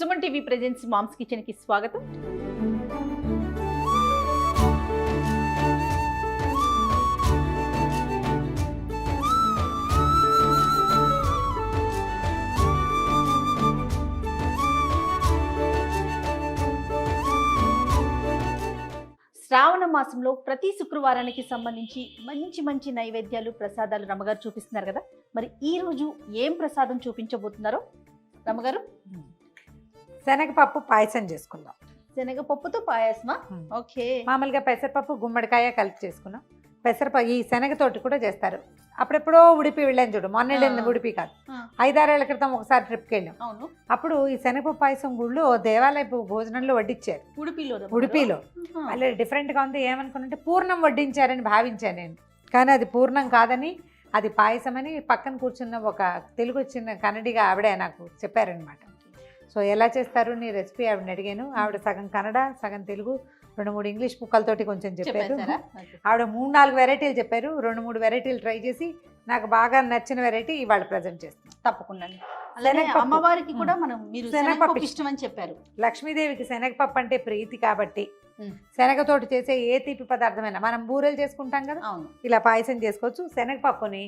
Suman TV presents moms కిచెన్కి స్వాగతం. శ్రావణ మాసంలో ప్రతి శుక్రవారానికి సంబంధించి మంచి మంచి నైవేద్యాలు ప్రసాదాలు రమ్మగారు చూపిస్తున్నారు కదా. మరి ఈ రోజు ఏం ప్రసాదం చూపించబోతున్నారో? రమ్మగారు. శనగపప్పు పాయసం చేసుకుందాం. శనగపప్పుతో పాయసమా. ఓకే. మామూలుగా పెసరపప్పు గుమ్మడికాయ కలిపి చేసుకున్నాం. పెసరపప్పు ఈ శనగతోటి కూడా చేస్తారు. అప్పుడెప్పుడో ఉడిపి వెళ్ళాను చూడు. మొన్న వెళ్ళింది. ఉడిపి కాదు. ఐదారేళ్ళ క్రితం ఒకసారి ట్రిప్కి వెళ్ళాం. అవును. అప్పుడు ఈ శనగపప్పు పాయసం గుళ్ళు దేవాలయపు భోజనంలో వడ్డించారు ఉడిపిలో ఉడిపిలో. మళ్ళీ డిఫరెంట్గా ఉంది. ఏమనుకున్నంటే పూర్ణం వడ్డించారని భావించాను నేను. కానీ అది పూర్ణం కాదని అది పాయసమని పక్కన కూర్చున్న ఒక తెలుగు వచ్చిన కన్నడిగా ఆవిడే నాకు చెప్పారనమాట సో ఎలా చేస్తారు నీ రెసిపీ ఆవిడని అడిగాను. ఆవిడ సగం కన్నడ సగం తెలుగు రెండు మూడు ఇంగ్లీష్ ముక్కలతోటి కొంచెం చెప్పారు. ఆవిడ మూడు నాలుగు వెరైటీలు చెప్పారు. రెండు మూడు వెరైటీలు ట్రై చేసి నాకు బాగా నచ్చిన వెరైటీ ఇవాళ ప్రజెంట్ చేస్తాను తప్పకుండా అలానే. అమ్మవారికి కూడా మనం మీరు శనగపప్పు ఇష్టం. అని చెప్పారు. లక్ష్మీదేవికి శనగపప్పు అంటే ప్రీతి కాబట్టి. శనగతోటి చేసే ఏ తీపి పదార్థమైనా మనం బూరెలు చేసుకుంటాం కదా ఇలా పాయసం చేసుకోవచ్చు. శనగపప్పుని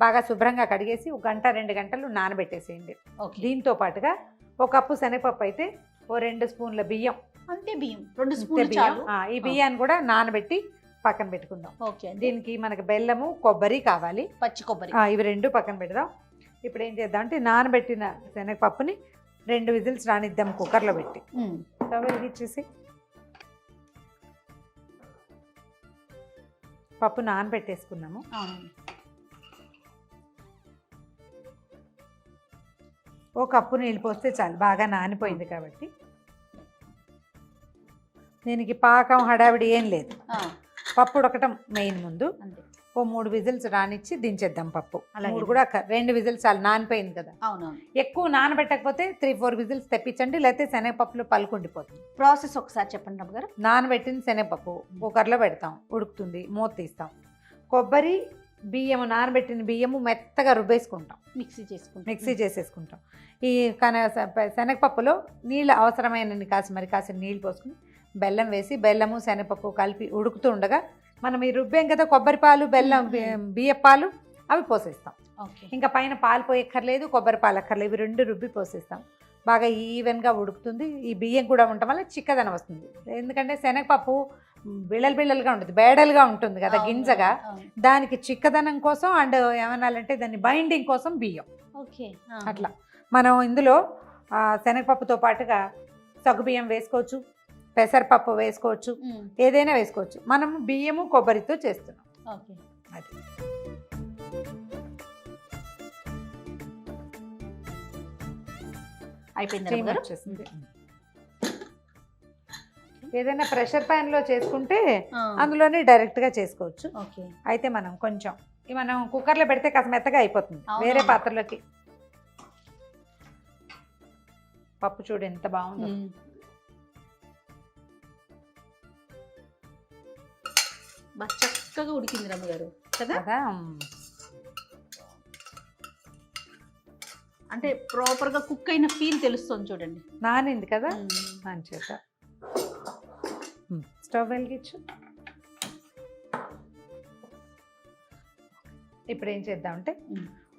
బాగా శుభ్రంగా కడిగేసి ఒక గంట రెండు గంటలు నానబెట్టేసేయండి. దీంతో పాటుగా ఒక కప్పు శనగపప్పు అయితే ఓ రెండు స్పూన్ల బియ్యం. అంతే బియ్యం. రెండు స్పూన్లు బియ్యం. చాలు. ఆ, ఈ బియ్యాన్ని కూడా నానబెట్టి పక్కన పెట్టుకుందాం. ఓకే అండి. దీనికి మనకి బెల్లము కొబ్బరి కావాలి. పచ్చి కొబ్బరి. ఆ, ఇవి రెండు పక్కన పెడదాం. ఇప్పుడు ఏం చేద్దాం అంటే నానబెట్టిన శనగపప్పుని రెండు విజిల్స్ రానిద్దాం కుక్కర్లో పెట్టి. ఉమ్. స్టవ్ వెలిగించేసి పప్పు నానబెట్టేసుకున్నాము. అవును ఓ కప్పు నీళ్ళు పోస్తే చాలు. బాగా నానిపోయింది కాబట్టి. దీనికి పాకం హడావిడి ఏం లేదు. పప్పు ఉడకటం మెయిన్ ముందు. ఓ మూడు విజిల్స్ రానిచ్చి దించేద్దాం పప్పు. మూడు కూడా రెండు విజిల్స్ చాలు. నానిపోయింది కదా. అవునవును. ఎక్కువ నానబెట్టకపోతే త్రీ ఫోర్ విజిల్స్ తెప్పించండి. లేకపోతే శనగపప్పులో పలుకుండిపోతుంది. ప్రాసెస్ ఒకసారి చెప్పండి రమ్మ గారు నానబెట్టిన శనగపప్పు కుక్కర్లో పెడతాం. ఉడుకుతుంది. మూత తీస్తాం. కొబ్బరి బియ్యము నానబెట్టిన బియ్యము మెత్తగా రుబ్బేసుకుంటాం. మిక్సీ చేసుకుంటాం. మిక్సీ చేసేసుకుంటాం. ఈ కన శనగపప్పులో నీళ్ళు అవసరమైన కాసి మరి కాసిన నీళ్ళు పోసుకుని బెల్లం వేసి బెల్లము శనగపప్పు కలిపి ఉడుకుతూ ఉండగా మనం ఈ రుబ్బేం కదా కొబ్బరి పాలు బెల్లం బి- బియ్య పాలు అవి పోసేస్తాం. ఓకే. ఇంకా పైన పాలు పోయక్కర్లేదు కొబ్బరి పాలు అక్కర్లేదు ఇవి రెండు రుబ్బి పోసేస్తాం. బాగా ఈవెన్గా ఉడుకుతుంది. ఈ బియ్యం కూడా ఉండటం వల్ల చిక్కదనం వస్తుంది. ఎందుకంటే శనగపప్పు బిళ్ళలు బిళ్ళలుగా ఉంటుంది బేడలుగా ఉంటుంది కదా గింజగా. దానికి చిక్కదనం కోసం అండ్ ఏమనాలంటే దాన్ని బైండింగ్ కోసం బియ్యం. అట్లా. మనం ఇందులో శనగపప్పుతో పాటుగా సగ్గుబియ్యం వేసుకోవచ్చు పెసరపప్పు వేసుకోవచ్చు ఏదైనా వేసుకోవచ్చు. మనం బియ్యము కొబ్బరితో చేస్తున్నాం. అది. అయిపోయింది వచ్చేసింది. ఏదైనా ప్రెషర్ ప్యాన్లో చేసుకుంటే అందులోనే డైరెక్ట్గా చేసుకోవచ్చు. ఓకే. అయితే మనం కొంచెం మనం కుక్కర్లో పెడితే కాస్త మెత్తగా అయిపోతుంది. వేరే పాత్రలోకి. పప్పు చూడు ఎంత బాగుందో. చక్కగా ఉడికింది రమ్మ గారు. కదా? అంటే ప్రాపర్గా కుక్ అయిన ఫీల్ తెలుస్తుంది చూడండి. నానింది కదా? ఉమ్. మంచిగా స్టవ్ వెలిగించు ఇప్పుడు ఏం చేద్దామంటే.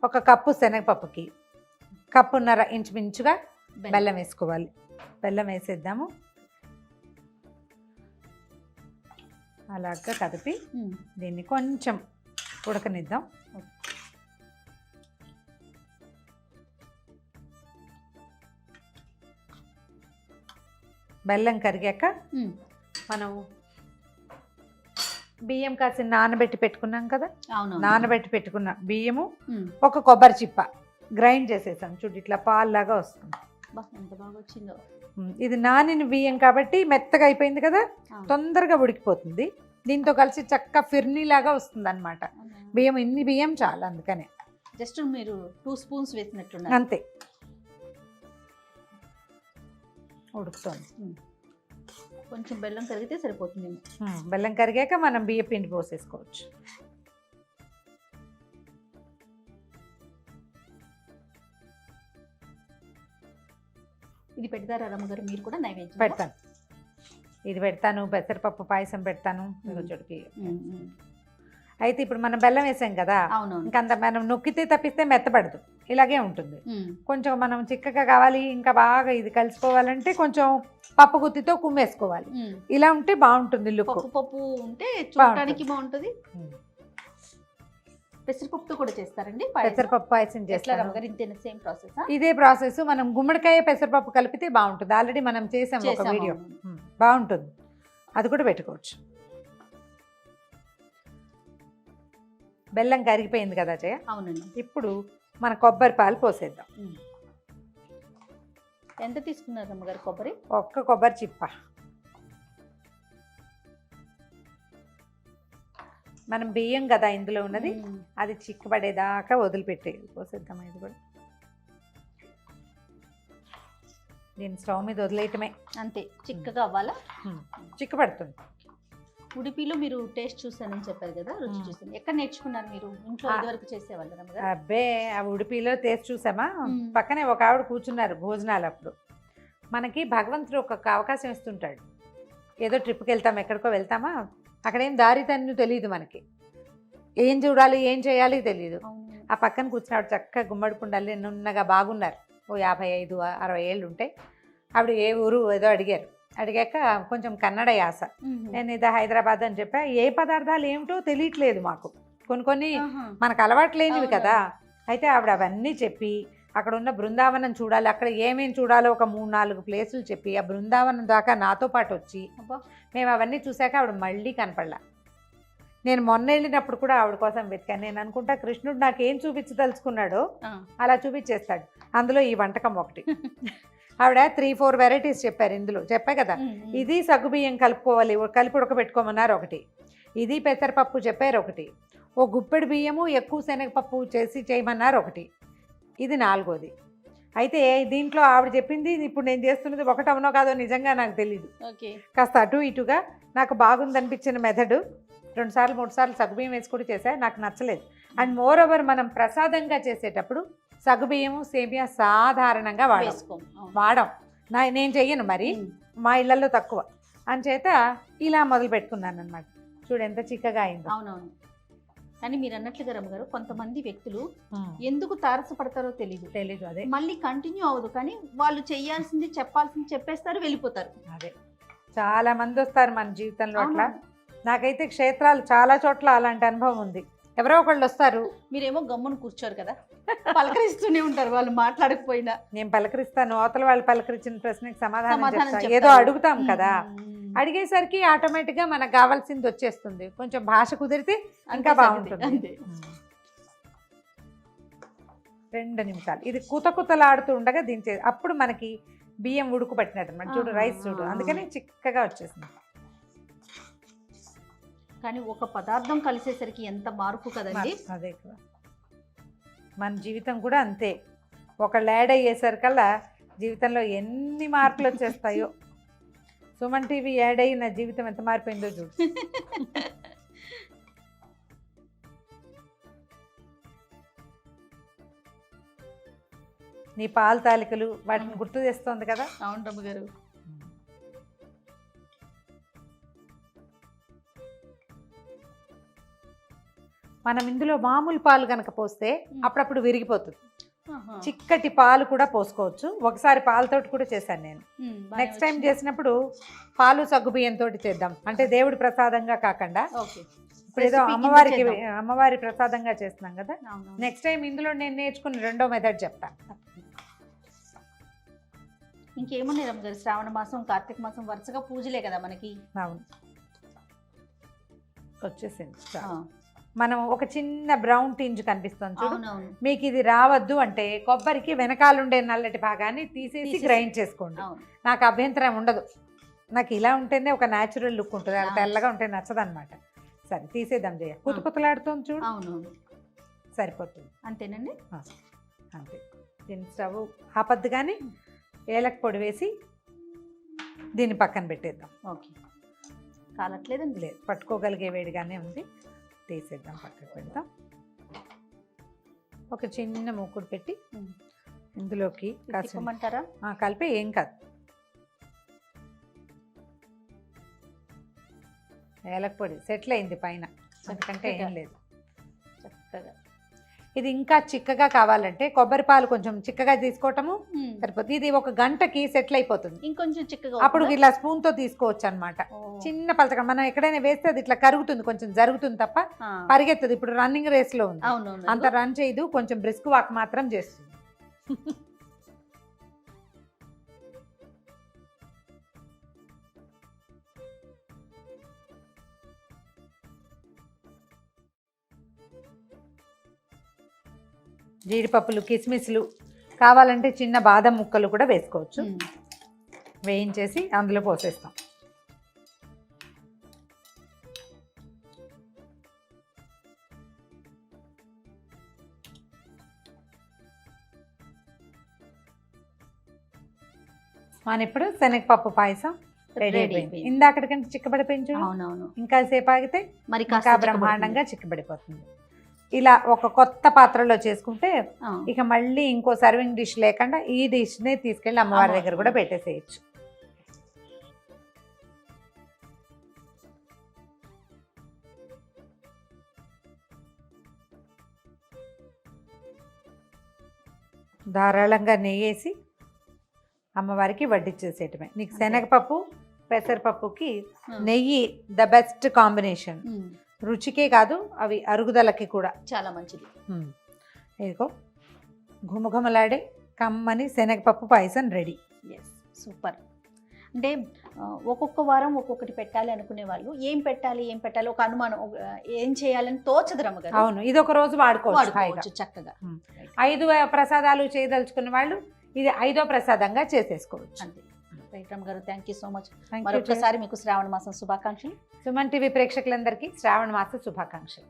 ఒక కప్పు శనగపప్పుకి కప్పున్నర ఇంచుమించుగా బెల్లం. వేసుకోవాలి బెల్లం వేసేద్దాము అలాగా కదిపి. దీన్ని కొంచెం ఉడకనిద్దాం బెల్లం కరిగాక. మనం బియ్యం కాసిన నానబెట్టి పెట్టుకున్నాం కదా? అవును నానబెట్టి పెట్టుకున్న బియ్యము. ఒక కొబ్బరి చిప్ప గ్రైండ్ చేసేసాం చూడు ఇట్లా పాల్లాగా వస్తుంది. బా ఎంత బాగా వచ్చిందో. ఉమ్, ఇది నానిన బియ్యం కాబట్టి మెత్తగా అయిపోయింది కదా. తొందరగా ఉడికిపోతుంది. దీంతో కలిసి చక్క ఫిర్నీలాగా వస్తుంది అనమాట బియ్యం ఇన్ని బియ్యం చాలు అందుకనే. జస్ట్ మీరు టూ స్పూన్స్ వేసినట్టున్నారు. అంతే. ఉడుకుతోంది. కొంచెం బెల్లం కరిగితే సరిపోతుంది బెల్లం కరిగాక మనం బియ్య పిండి పోసేసుకోవచ్చు. ఇది పెడతారా రమ్మగారు? మీరు కూడా నైవేద్యం. పెడతాను. ఇది పెడతాను పెసరపప్పు పాయసం పెడతాను. చూడుకి. అయితే ఇప్పుడు మనం బెల్లం వేసాం కదా అవునవును. ఇంకంత మనం నొక్కితే తప్పిస్తే మెత్తపడదు. ఇలాగే ఉంటుంది. కొంచెం మనం చిక్కగా కావాలి ఇంకా బాగా ఇది కలిసిపోవాలంటే కొంచెం పప్పు గుత్తితో కుమ్మేసుకోవాలి. ఇలా ఉంటే బాగుంటుంది లుక్. పప్పు ఉంటే చూడటానికి బాగుంటుంది. పెసరపప్పుతో కూడా చేస్తారండి? పెసరపప్పు పాయసం. Same process? ఇదే ప్రాసెస్. మనం గుమ్మడికాయ పెసరపప్పు కలిపితే బాగుంటుంది. ఆల్రెడీ మనం చేసాం ఒక వీడియో. బాగుంటుంది. అది కూడా పెట్టుకోవచ్చు. బెల్లం కరిగిపోయింది కదా జయ అవునండి. ఇప్పుడు మన కొబ్బరి పాలు పోసేద్దాం. ఎంత తీసుకున్నారు రమ్మగారు కొబ్బరి? ఒక్క కొబ్బరి చిప్ప. మనం బియ్యం కదా ఇందులో ఉన్నది. అది చిక్కబడేదాకా వదిలిపెట్టేది పోసేద్దాం ఇది కూడా. దీన్ని స్టవ్ మీద వదిలేయటమే. అంతే. చిక్కగా అవ్వాలా? చిక్కబడుతుంది. ఉడిపిలో మీరు టేస్ట్ చూసానని చెప్పారు కదా రుచి. చూసాను ఎక్కడ నేర్చుకున్నారు మీరు? ఇంట్లో ఆ. ఇదివరకు చేసేవాళ్ళు అబ్బే ఆ ఉడిపిలో టేస్ట్ చూసామా. పక్కనే ఒక ఆవిడ కూర్చున్నారు భోజనాలు అప్పుడు. మనకి భగవంతుడు ఒక అవకాశం ఇస్తుంటాడు. ఏదో ట్రిప్కి వెళ్తాం ఎక్కడికో వెళ్తామా? అక్కడేం దారి తన్ను తెలియదు మనకి. ఏం చూడాలి ఏం చేయాలి తెలియదు. ఆ పక్కన కూర్చున్నాడు చక్కగా గుమ్మడి కుండలు నున్నగా బాగున్నారు. ఓ యాభై ఐదు అరవై ఏళ్ళు ఉంటాయి ఆవిడ ఏ ఊరు ఏదో అడిగారు. అడిగాక కొంచెం కన్నడ యాస. నేను ఇది హైదరాబాద్ అని చెప్పా ఏ పదార్థాలు ఏమిటో తెలియట్లేదు మాకు కొన్ని కొన్ని. మనకు అలవాటు లేనివి అవును. కదా అయితే ఆవిడ అవన్నీ చెప్పి అక్కడ ఉన్న బృందావనం చూడాలి అక్కడ ఏమేమి చూడాలో ఒక మూడు నాలుగు ప్లేసులు చెప్పి ఆ బృందావనం దాకా నాతో పాటు వచ్చి. మేము అవన్నీ చూశాక ఆవిడ మళ్ళీ కనపడలా నేను మొన్న వెళ్ళినప్పుడు కూడా ఆవిడ కోసం వెతికాను నేను అనుకుంటా కృష్ణుడు నాకు ఏం చూపించదలుచుకున్నాడో. అలా చూపించేస్తాడు అందులో ఈ వంటకం ఒకటి ఆవిడ త్రీ ఫోర్ వెరైటీస్ చెప్పారు ఇందులో. చెప్పా కదా. ఇది సగ్గుబియ్యం కలుపుకోవాలి కలిపి ఉడకబెట్టుకోమన్నారు ఒకటి. ఇది పెసరపప్పు చెప్పారు ఒకటి. ఓ గుప్పెడు బియ్యము ఎక్కువ శనగపప్పు చేసి చేయమన్నారు ఒకటి. ఇది నాలుగోది. అయితే దీంట్లో ఆవిడ చెప్పింది ఇప్పుడు నేను చేస్తున్నది ఒకటి అవునో కాదో నిజంగా నాకు తెలియదు ఓకే. కాస్త అటు ఇటుగా నాకు బాగుందనిపించిన మెథడ్ రెండు సార్లు మూడు సార్లు సగ్గుబియ్యం వేసి కూడా చేశా నాకు నచ్చలేదు. అండ్ మోర్ ఓవర్ మనం ప్రసాదంగా చేసేటప్పుడు సగ్గుబియ్యము సేమియా సాధారణంగా వాడం. వేసుకోం అవును. వాడం. నా నేను చెయ్యను మరి. మా ఇళ్ళలో తక్కువ. అంచేత ఇలా మొదలు పెట్టుకున్నాను అనమాట చూడు ఎంత చిక్కగా అయిందో. అవునవును. కానీ మీరు అన్నట్లుగా రమ్మగారు కొంతమంది వ్యక్తులు ఎందుకు తారసపడతారో తెలియదు తెలీదు. అదే. మళ్ళీ కంటిన్యూ అవ్వదు కానీ వాళ్ళు చేయాల్సింది చెప్పాల్సింది చెప్పేస్తారు వెళ్ళిపోతారు. అదే. చాలా మంది వస్తారు మన జీవితంలో అట్లా. నాకైతే క్షేత్రాలు చాలా చోట్ల అలాంటి అనుభవం ఉంది. ఎవరో ఒకళ్ళు వస్తారు. మీరేమో గమ్మున కూర్చోరు కదా. పలకరిస్తూనే ఉంటారు వాళ్ళు మాట్లాడకపోయినా. నేను పలకరిస్తాను. అవతల వాళ్ళు పలకరించిన ప్రశ్నకి సమాధానం సమాధానం చెప్తా చెప్తారు. ఏదో అడుగుతాం కదా. అడిగేసరికి ఆటోమేటిక్గా మనకు కావాల్సింది వచ్చేస్తుంది. కొంచెం భాష కుదిరితే ఇంకా బాగుంటుంది. రెండు నిమిషాలు. ఇది కుత కుతలాడుతూ ఉండగా దించే అప్పుడు మనకి బియ్యం ఉడుకు పట్టినట్టు చూడు. రైస్ చూడు. అందుకని చిక్కగా వచ్చేసింది. కానీ ఒక పదార్థం కలిసేసరికి ఎంత మార్పు కదండి? అదే కదా. మన జీవితం కూడా అంతే. ఒక యాడ్ అయ్యేసరికల్లా జీవితంలో ఎన్ని మార్పులు వచ్చేస్తాయో. సుమన్ టీవీ యాడ్ అయ్యి నా జీవితం ఎంత మారిపోయిందో చూడు. నీ పాల తాలికలు వాటిని గుర్తు తెస్తోంది కదా? అవును గారు. మనం ఇందులో మామూలు పాలు కనుక పోస్తే అప్పుడప్పుడు విరిగిపోతుంది. చిక్కటి పాలు కూడా పోసుకోవచ్చు. ఒకసారి పాలతోటి కూడా చేశాను నేను. Next time. చేసినప్పుడు పాలు సగ్గు బియ్యంతో చేద్దాం. అంటే దేవుడి ప్రసాదంగా కాకుండా. ఇప్పుడు ఏదో అమ్మవారికి. అమ్మవారి ప్రసాదంగా చేస్తున్నాం కదా. నెక్స్ట్ టైం ఇందులో నేను నేర్చుకున్న రెండో మెథడ్ చెప్తా. ఇంకేమున్నాయి రమ్మ గారు శ్రావణ మాసం కార్తీక మాసం వరుసగా పూజలే కదా మనకి. అవును. వచ్చేసింది. మనం ఒక చిన్న బ్రౌన్ టింజ్ కనిపిస్తుంది చూడు. మీకు ఇది రావద్దు అంటే కొబ్బరికి వెనకాలుండే నల్లటి భాగాన్ని తీసేసి. గ్రైండ్ చేసుకోండి. నాకు అభ్యంతరం ఉండదు. నాకు ఇలా ఉంటేనే ఒక న్యాచురల్ లుక్ ఉంటుంది. అలా. తెల్లగా ఉంటే నచ్చదు అనమాట సరే తీసేద్దాం జయ. కుతు కుతలాడుతుంది చూడు. సరిపోతుంది. అంతేనండి? అంతే. దీని స్టవ్ ఆపద్దు కానీ ఏలక పొడి వేసి దీన్ని పక్కన పెట్టేద్దాం. ఓకే. కాలట్లేదండి. లేదు పట్టుకోగలిగే వేడిగానే ఉంది. తీసేద్దాం పక్కకు పెడదాం ఒక చిన్న మూకుడు పెట్టి. ఇందులోకి ఆ, కలిపి ఏం కాదు. ఏలకపొడి సెటిల్ అయింది పైన. ఎందుకంటే ఏం. లేదు. చక్కగా. ఇది ఇంకా చిక్కగా కావాలంటే కొబ్బరి పాలు కొంచెం చిక్కగా తీసుకోవటము. సరిపోతుంది ఇది ఒక గంటకి సెటిల్ అయిపోతుంది ఇంకొంచెం చిక్కగా అప్పుడు? ఇలా స్పూన్తో తీసుకోవచ్చు అనమాట. చిన్న పలచగా మనం ఎక్కడైనా వేస్తే అది ఇట్లా కరుగుతుంది కొంచెం జరుగుతుంది తప్ప. పరిగెత్తదు ఇప్పుడు రన్నింగ్ రేస్లో ఉంది అంత రన్ చేయదు కొంచెం బ్రిస్క్ వాక్ మాత్రం చేస్తుంది జీడిపప్పులు కిస్మిస్లు కావాలంటే చిన్న బాదం ముక్కలు కూడా వేసుకోవచ్చు. వేయించేసి అందులో పోసేస్తాం. మన ఇప్పుడు శనగపప్పు పాయసం రెడీ అయిపోయింది. ఇందాకటికంటే చిక్కబడిపోయింది చూడు. అవునవును. ఇంకా సేపు ఆగితే మరి బ్రహ్మాండంగా చిక్కబడిపోతుంది. ఇలా ఒక కొత్త పాత్రలో చేసుకుంటే. ఇక మళ్ళీ ఇంకో సర్వింగ్ డిష్ లేకుండా ఈ డిష్నే తీసుకెళ్ళి అమ్మవారి అమ్మ. దగ్గర కూడా పెట్టేసేయచ్చు ధారాళంగా నెయ్యేసి అమ్మవారికి వడ్డిచ్చేసేయటమే నీకు. శనగపప్పు పెసరపప్పుకి. నెయ్యి ద బెస్ట్ కాంబినేషన్. రుచికే కాదు అవి అరుగుదలకి కూడా. చాలా మంచిది. ఇదిగో ఘుమఘుమలాడే కమ్మని శనగపప్పు పాయసం రెడీ. ఎస్ సూపర్ అంటే ఒక్కొక్క వారం ఒక్కొక్కటి పెట్టాలి అనుకునే వాళ్ళు ఏం పెట్టాలి ఏం పెట్టాలి ఒక అనుమానం ఏం చేయాలని తోచదు రమ్మగారు అవును ఇది ఒక రోజు వాడుకోవచ్చు చక్కగా. ఐదు ప్రసాదాలు చేయదలుచుకున్న వాళ్ళు ఇది ఐదో ప్రసాదంగా చేసేసుకోవచ్చు. అంతే. రైట్ రమ్మగారు థ్యాంక్ యూ సో మచ్ మరొకసారి మీకు శ్రావణ మాసం శుభాకాంక్షలు. సుమన్ టీవీ ప్రేక్షకులందరికీ శ్రావణ మాస శుభాకాంక్షలు.